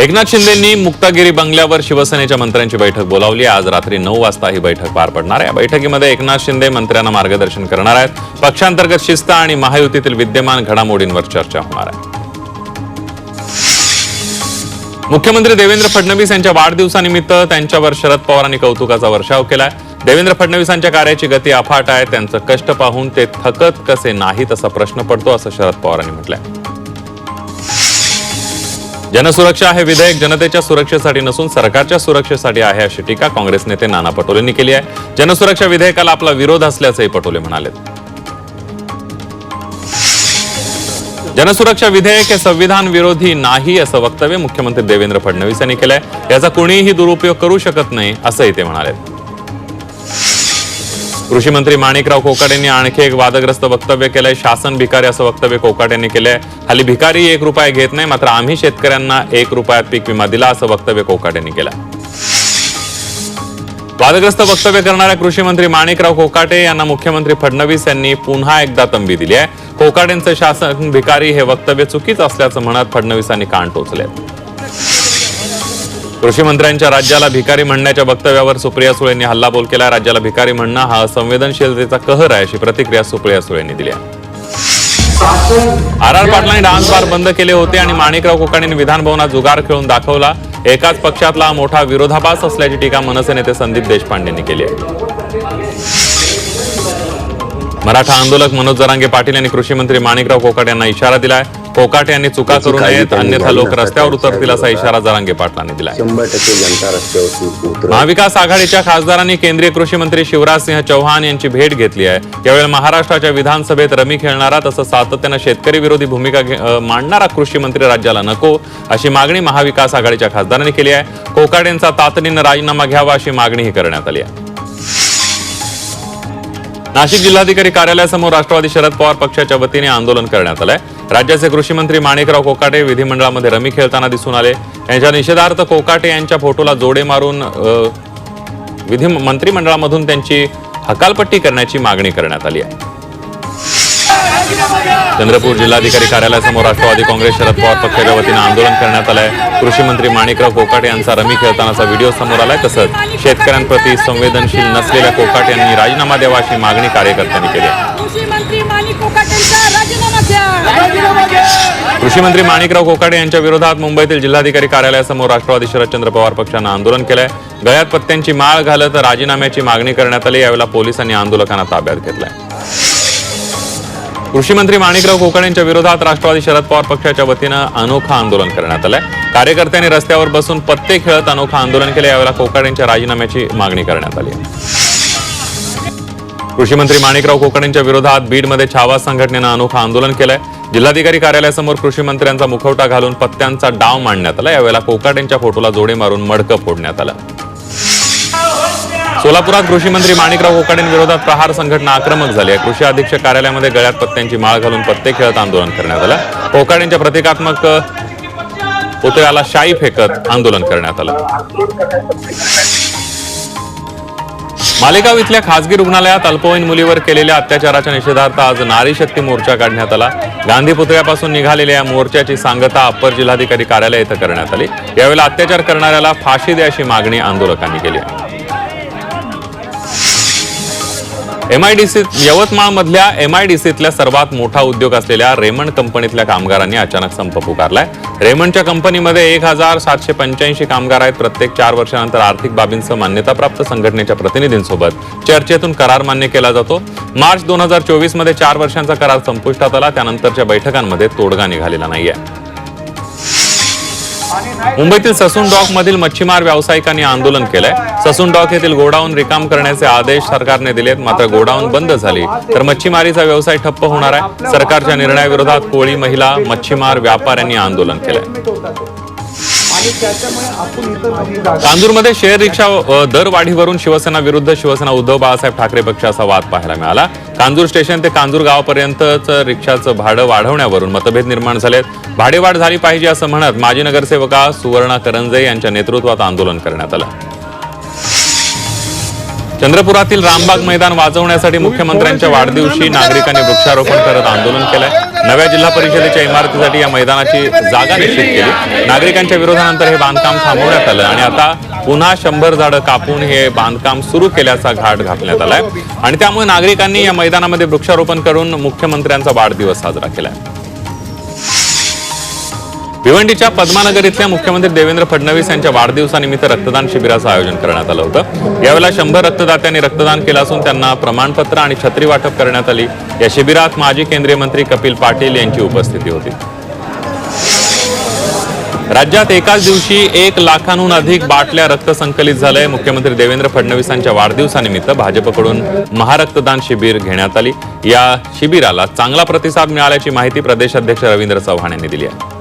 एकनाथ शिंदेंनी मुक्तागिरी बंगल्यावर शिवसेनेच्या मंत्र्यांची बैठक बोलावली. आज रात्री नऊ वाजता ही बैठक पार पडणार आहे. या बैठकीमध्ये एकनाथ शिंदे मंत्र्यांना मार्गदर्शन करणार आहेत. पक्षांतर्गत शिस्त आणि महायुतीतील विद्यमान घडामोडींवर चर्चा होणार आहे. मुख्यमंत्री देवेंद्र फडणवीस यांच्या वाढदिवसानिमित्त त्यांच्यावर शरद पवारांनी कौतुकाचा वर्षाव केलाय. देवेंद्र फडणवीसांच्या कार्याची गती अफाट आहे. त्यांचं कष्ट पाहून ते थकत कसे नाहीत असा प्रश्न पडतो असं शरद पवारांनी म्हटलंय. जनसुरक्षा हे विधेयक जनतेच्या सुरक्षेसाठी नसून सरकारच्या सुरक्षेसाठी आहे अशी टीका काँग्रेस नेते नाना पटोलेंनी केली आहे. जनसुरक्षा विधेयकाला आपला विरोध असल्याचंही पटोले म्हणाले. जनसुरक्षा विधेयक हे संविधान विरोधी नाही असं वक्तव्य मुख्यमंत्री देवेंद्र फडणवीस यांनी केलंय. याचा कुणीही दुरुपयोग करू शकत नाही असंही ते म्हणाले. कृषी मंत्री माणिकराव कोकाट यांनी आणखी एक वादग्रस्त वक्तव्य केलंय. शासन भिकारी असं वक्तव्य कोकाट यांनी केलंय. हल्ली भिकारी एक रुपया घेत नाही मात्र आम्ही शेतकऱ्यांना एक रुपयात पीक विमा दिला असं वक्तव्य कोकाट यांनी केलं. वादग्रस्त वक्तव्य करणाऱ्या कृषी मंत्री माणिकराव कोकाटे यांना मुख्यमंत्री फडणवीस यांनी पुन्हा एकदा तंबी दिली आहे. कोकाटेंचं शासन भिकारी हे वक्तव्य चुकीच असल्याचं म्हणत फडणवीसांनी कान टोचले कृषी मंत्र्यांच्या राज्याला भिकारी म्हणण्याच्या वक्तव्यावर सुप्रिया सुळेंनी हल्लाबोल केला. राज्याला भिकारी म्हणणं हा संवेदनशीलतेचा कहर आहे अशी प्रतिक्रिया सुप्रिया सुळेंनी दिली आहे. आर आर पाटलांनी डान्स बार बंद केले होते आणि माणिकराव कोकाणींनी विधानभवनात जुगार खेळून दाखवला. एकाच पक्षातला मोठा विरोधाभास असल्याची टीका मनसे नेते संदीप देशपांडेंनी केली आहे. मराठा आंदोलक मनोज जरांगे पाटील यांनी कृषी मंत्री माणिकराव कोकाट यांना इशारा दिलाय. कोकाट यांनी चुका करू नयेत अन्यथा लोक रस्त्यावर उतरतील असा इशारा जरांगे पाटलांनी उतरेल. महाविकास आघाडीच्या खासदारांनी केंद्रीय कृषी मंत्री शिवराज सिंह चौहान यांची भेट घेतली आहे. यावेळी महाराष्ट्राच्या विधानसभेत रमी खेळणारा तसंच सातत्यानं शेतकरी विरोधी भूमिका मांडणारा कृषी मंत्री राज्याला नको अशी मागणी महाविकास आघाडीच्या खासदारांनी केली आहे. कोकाट यांचा तातडीनं राजीनामा घ्यावा अशी मागणीही करण्यात आली आहे. नाशिक जिल्हाधिकारी कार्यालयासमोर राष्ट्रवादी शरद पवार पक्षाच्या वतीने आंदोलन करण्यात आलंय. राज्याचे कृषी मंत्री माणिकराव कोकाटे विधिमंडळामध्ये रमी खेळताना दिसून आले. यांच्या निषेधार्थ कोकाटे यांच्या फोटोला जोडे मारून विधी मंत्रिमंडळामधून त्यांची हकालपट्टी करण्याची मागणी करण्यात आली आहे. चंद्रपूर जिल्हाधिकारी कार्यालयासमोर राष्ट्रवादी काँग्रेस शरद पवार पक्षाच्या वतीनं आंदोलन करण्यात आलंय. कृषी मंत्री माणिकराव कोकाटे यांचा रमी खेळतानाचा व्हिडिओ समोर आलाय. तसंच शेतकऱ्यांप्रती संवेदनशील नसलेल्या कोकाटे यांनी राजीनामा द्यावा अशी मागणी कार्यकर्त्यांनी केली आहे. कृषी मंत्री माणिक कोकाटेंचा राजीनामा द्या. कृषी मंत्री माणिकराव कोकाटे यांच्या विरोधात मुंबईतील जिल्हाधिकारी कार्यालयासमोर राष्ट्रवादी शरदचंद्र पवार पक्षानं आंदोलन केलंय. गळ्यात पत्त्यांची माळ घालत राजीनाम्याची मागणी करण्यात आली यावेळेला पोलिसांनी आंदोलकांना ताब्यात घेतलंय. कृषी मंत्री माणिकराव कोकाटे यांच्या विरोधात राष्ट्रवादी शरद पवार पक्षाच्या वतीनं अनोखं आंदोलन करण्यात आलंय. कार्यकर्त्यांनी रस्त्यावर बसून पत्ते खेळत अनोखं आंदोलन केलं यावेळेला कोकाटे यांच्या राजीनाम्याची मागणी करण्यात आली आहे. कृषी मंत्री माणिकराव कोकणेंच्या विरोधात बीडमध्ये छावा संघटनेनं अनोखं आंदोलन केलंय. जिल्हाधिकारी कार्यालयासमोर कृषी मंत्र्यांचा मुखवटा घालून पत्त्यांचा डाव मांडण्यात आला. यावेळेला कोकाटेंच्या फोटोला जोडे मारून मडकं फोडण्यात आलं. सोलापुरात कृषी मंत्री माणिकराव कोकाटेंविरोधात प्रहार संघटना आक्रमक झाली आहे. कृषी अधीक्षक कार्यालयामध्ये गळ्यात पत्त्यांची माळ घालून पत्ते खेळत आंदोलन करण्यात आलं. कोकाटेंच्या प्रतिकात्मक पुतळ्याला शाई फेकत आंदोलन करण्यात आलं. मालेगाव इथल्या खासगी रुग्णालयात अल्पवयीन मुलीवर केलेल्या अत्याचाराच्या निषेधार्थ आज नारी शक्ती मोर्चा काढण्यात आला. गांधी पुतळ्यापासून निघालेल्या या मोर्चाची सांगता अप्पर जिल्हाधिकारी कार्यालय इथं करण्यात आली. यावेळेला अत्याचार करणाऱ्याला फाशी द्या अशी मागणी आंदोलकांनी केली आहे. एमआयडीसी आय डी एमआयडीसीतल्या सर्वात मोठा उद्योग असलेल्या रेमंड कंपनीतल्या कामगारांनी अचानक संप पुकारलाय. रेमंडच्या कंपनीमध्ये एक हजार सातशे पंच्याऐंशी कामगार आहेत. प्रत्येक चार वर्षानंतर आर्थिक बाबींसह मान्यताप्राप्त संघटनेच्या प्रतिनिधींसोबत चर्चेतून करार मान्य केला जातो. मार्च दोन हजार चोवीसमध्ये चार वर्षांचा करार संपुष्टात आला. त्यानंतरच्या बैठकांमध्ये तोडगा निघालेला नाहीये. मुंबईतील ससून डॉक मधील मच्छीमार व्यावसायिकांनी आंदोलन केलंय. ससून डॉक येथील गोडाऊन रिकाम करण्याचे आदेश सरकारने दिलेत मात्र गोडाऊन बंद झाली. तर मच्छीमारीचा व्यवसाय ठप्प होणार आहे. सरकारच्या निर्णयाविरोधात कोळी महिला मच्छीमार व्यापाऱ्यांनी आंदोलन केलंय. कांदूरमध्ये शेअर रिक्षा अ, दर वाढीवरून शिवसेना विरुद्ध शिवसेना उद्धव बाळासाहेब ठाकरे पक्षाचा वाद पाहायला मिळाला. कांदूर स्टेशन ते कांदूर गावापर्यंतच रिक्षाचं भाडं वाढवण्यावरून मतभेद निर्माण झालेत. भाडेवाढ झाली पाहिजे असं म्हणत माजी नगरसेवका सुवर्णा करंजे यांच्या नेतृत्वात आंदोलन करण्यात आलं. चंद्रपुरातील रामबाग मैदान वाजवण्यासाठी मुख्यमंत्र्यांच्या वाढदिवशी नागरिकांनी वृक्षारोपण करत आंदोलन केलंय. नव्या जिल्हा परिषदेच्या इमारतीसाठी या मैदानाची जागा निश्चित केली. नागरिकांच्या विरोधानंतर हे बांधकाम थांबवण्यात आलं आणि आता पुन्हा शंभर झाडं कापून हे बांधकाम सुरू केल्याचा घाट घातण्यात आलाय. आणि त्यामुळे नागरिकांनी या मैदानामध्ये वृक्षारोपण करून मुख्यमंत्र्यांचा वाढदिवस साजरा केलाय. भिवंडीच्या पद्मानगर इथल्या मुख्यमंत्री देवेंद्र फडणवीस यांच्या वाढदिवसानिमित्त रक्तदान शिबिराचं आयोजन करण्यात आलं होतं. यावेळेला शंभर रक्तदात्यांनी रक्तदान केलं असून त्यांना प्रमाणपत्र आणि छत्री वाटप करण्यात आली. या शिबिरात माजी केंद्रीय मंत्री कपिल पाटील यांची उपस्थिती होती. राज्यात एकाच दिवशी एक लाखांहून अधिक बाटल्या रक्त संकलित झालंय. मुख्यमंत्री देवेंद्र फडणवीसांच्या वाढदिवसानिमित्त भाजपकडून महारक्तदान शिबिर घेण्यात आली. या शिबिराला चांगला प्रतिसाद मिळाल्याची माहिती प्रदेश अध्यक्ष रवींद्र चव्हाण यांनी दिली आहे.